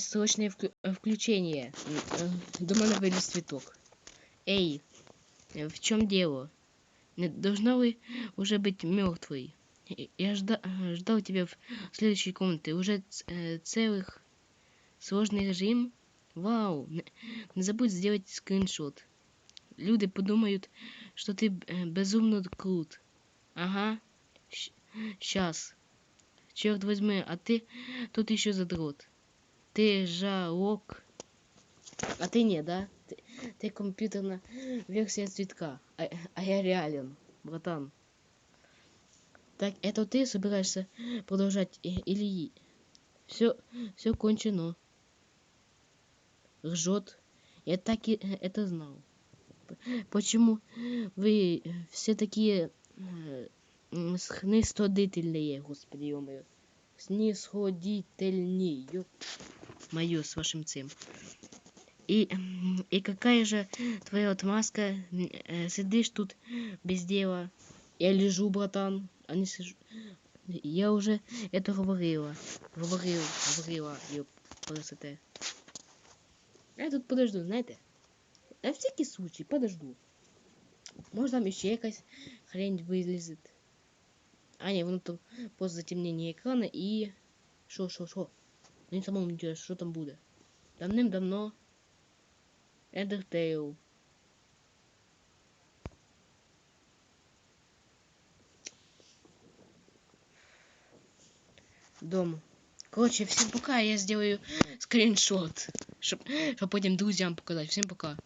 срочное э, включение. Э, До мене виліз цветок. Эй, э, в чем дело? Не должна вы уже быть мертвой? Я жда- э, ждал тебя в следующей комнате. Уже э, целых сложный режим. Вау! Не, забудь сделать скриншот. Люди подумают, что ты э, безумно крут. Ага. Сейчас. Черт возьми, а ты тут еще задрот. Ты жалок. А ты не, да? Ты, ты компьютерная версия цветка. А, а я реален, братан. Так, это ты собираешься продолжать и- или все, все кончено? Ржет. Я так и э, это знал. Почему вы э, все такие э, снисходительные, господи, ё-моё. Снисходительные, ё моё, с вашим цим. И, м, и какая же твоя отмазка? М, э, Сидишь тут без дела. Я лежу, братан, а не сижу. Я уже это говорила. Говорил, говорила, ёп, красота. Я тут подожду, знаєте? На всякий случай подожду. Може там ще якась хрень вилізе. А, ні, воно там поза затемнення екрана і. Що, що, що? Мені самому інтересно, що там буде. Давним-давно. Undertale. Дома. Короче, всем пока, я сделаю скриншот, щоб, щоб потім друзям показати. Всем пока.